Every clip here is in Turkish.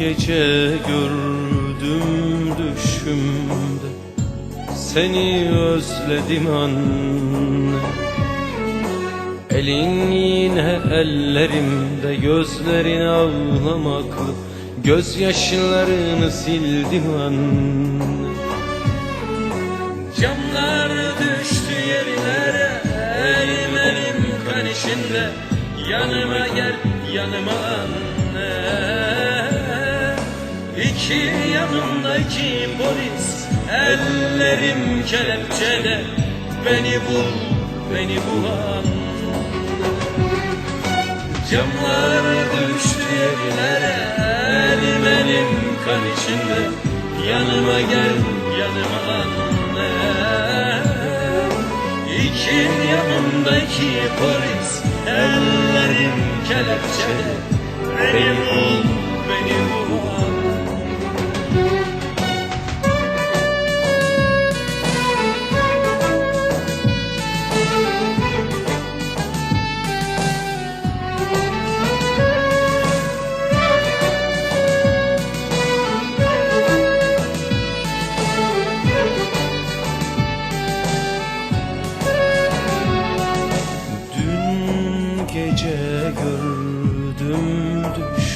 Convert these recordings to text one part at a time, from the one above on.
gece gördüm düşümde. Seni özledim anne. Elin yine ellerimde gözlerin ağlamaklı. Gözyaşlarını sildim anne. Camlar düştü yerlere Elim elim kan içinde. Yanıma gel yanıma anne İki yanımda iki polis Ellerim kelepçede. Beni bul beni bul anne Camlar düştü yerlere Elim elim kan içinde. Yanıma gel yanıma anne. İki yanımdaki polis Ellerim kelepçede. Beni bul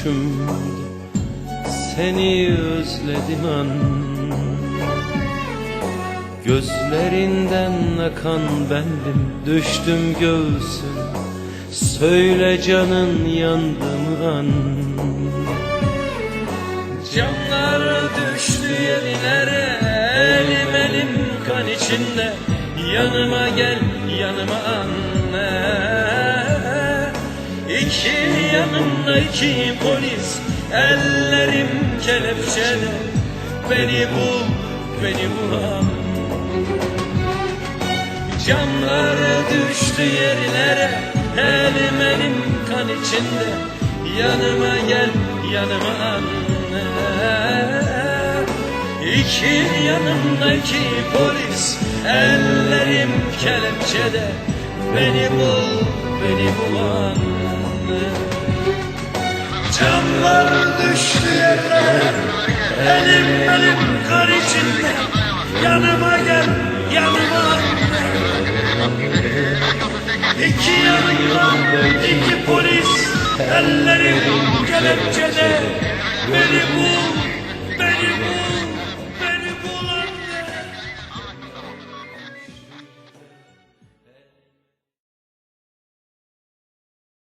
düşümde Seni özledim an. Gözlerinden akan bendim Düştüm göğsüne Söyle canın yandı an? Camlar düştü yerlere Elim elim kan içinde. Yanıma gel yanıma anne. İki yanımda iki polis Ellerim kelepçede Beni bul beni bul anne Camlar düştü yerlere Elim elim kan içinde. Yanıma gel yanıma anne. İki yanımda iki polis Ellerim kelepçede. Beni bul beni bul anne Camlar düştü yerlere Elim elim kan içinde. Yanıma gel yanıma İki yanımda iki polis. Ellerim kelepçede. Beni bul